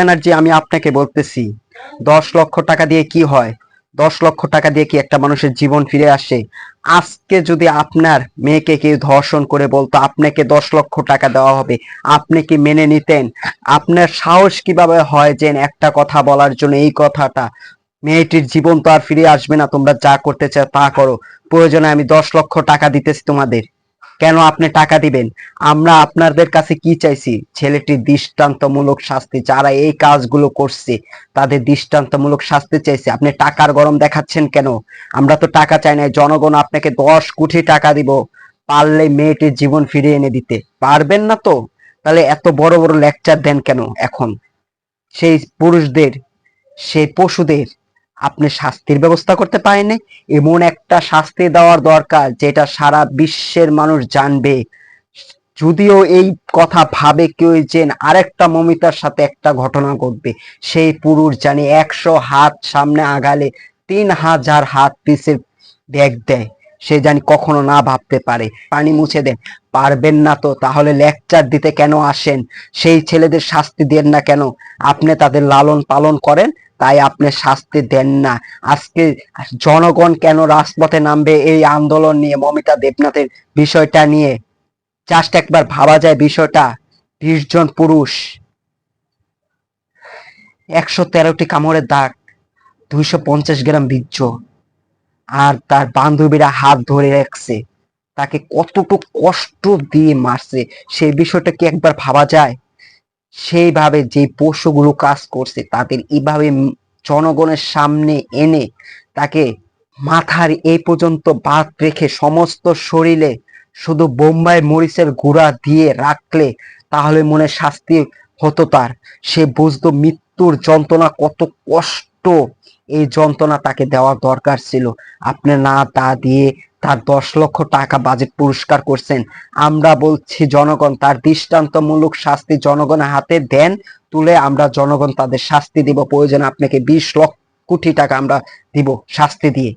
ব্যানার্জি আমি আপনাকে বলতেছি, দশ লক্ষ টাকা দিয়ে কি হয়? দশ লক্ষ টাকা দিয়ে কি একটা মানুষের জীবন ফিরে আসে? আজকে যদি আপনার মেয়েকে কেউ ধর্ষণ করে বলতো, আপনাকে দশ লক্ষ টাকা দেওয়া হবে, আপনি কি মেনে নিতেন? আপনার সাহস কীভাবে হয় যে একটা কথা বলার জন্য এই কথাটা? মেয়েটির জীবন তো আর ফিরে আসবে না, তোমরা যা করতে চাও তা করো। প্রয়োজনে আমি দশ লক্ষ টাকা দিতেছি তোমাদের। কেন আপনি টাকা দিবেন? আমরা আপনাদের কাছে কি চাইছি? ছেলেটির দৃষ্টান্তমূলক শাস্তি যারা এই কাজগুলো করছে, তাদের দৃষ্টান্তমূলক শাস্তি চাইছে। আপনি টাকার গরম দেখাচ্ছেন কেন? আমরা তো টাকা চাই না জনগণ আপনাকে দশ কোটি টাকা দিব পারলে মেয়েটির জীবন ফিরিয়ে এনে দিতে। পারবেন না তো? তাহলে এত বড় বড় লেকচার দেন কেন এখন? সেই পুরুষদের, সেই পশুদের আপনি শাস্তির ব্যবস্থা করতে পারেনি এমন একটা শাস্তি দেওয়ার দরকার যেটা সারা বিশ্বের মানুষ জানবে। যদিও এই কথা ভাবে কেউ যে আরেকটা মমিতার সাথে একটা ঘটনা ঘটবে, সেই পুরুষ জানি একশো হাত সামনে আগালে তিন হাজার হাত পিছের ব্যাগ দেয়। সে জানি কখনো না ভাবতে পারে। পানি মুছে দেন। পারবেন না তো, তাহলে লেকচার দিতে কেন আসেন? সেই ছেলেদের শাস্তি দেন না কেন? আপনি তাদের লালন পালন করেন তাই আপনি শাস্তি দেন না। আজকে জনগণ কেন রাজপথে নামবে এই আন্দোলন নিয়ে, মমিতা দেবনাথের বিষয়টা নিয়ে? জাস্ট একবার ভাবা যায় বিষয়টা। বিশ জন পুরুষ, একশো তেরোটি কামড়ের দাগ, দুইশো পঞ্চাশ গ্রাম বীর্য, আর তার বান্ধবীরা হাত ধরে রাখছে। তাকে কতটুকু কষ্ট দিয়ে মারছে সেই বিষয়টা কি একবার ভাবা যায়? সেইভাবে যে পশুগুলো কাজ করছে, তাদের এইভাবে জনগণের সামনে এনে তাকে মাথার এই পর্যন্ত বাদ রেখে সমস্ত শরীরে শুধু বোম্বাই মরিচের গুঁড়া দিয়ে রাখলে তাহলে মনে শাস্তি হতো তার। সে বুঝতো মৃত্যুর যন্ত্রণা কত কষ্ট, এই যন্ত্রণা তাকে দেওয়া দরকার ছিল। আপনি না তা দিয়ে তার দশ লক্ষ টাকা বাজেট পুরস্কার করছেন। আমরা বলছি, জনগণ তার দৃষ্টান্তমূলক শাস্তি জনগণের হাতে দেন, তুলে আমরা জনগণ তাদের শাস্তি দিব। প্রয়োজন আপনাকে বিশ লক্ষ কোটি টাকা আমরা দিব শাস্তি দিয়ে।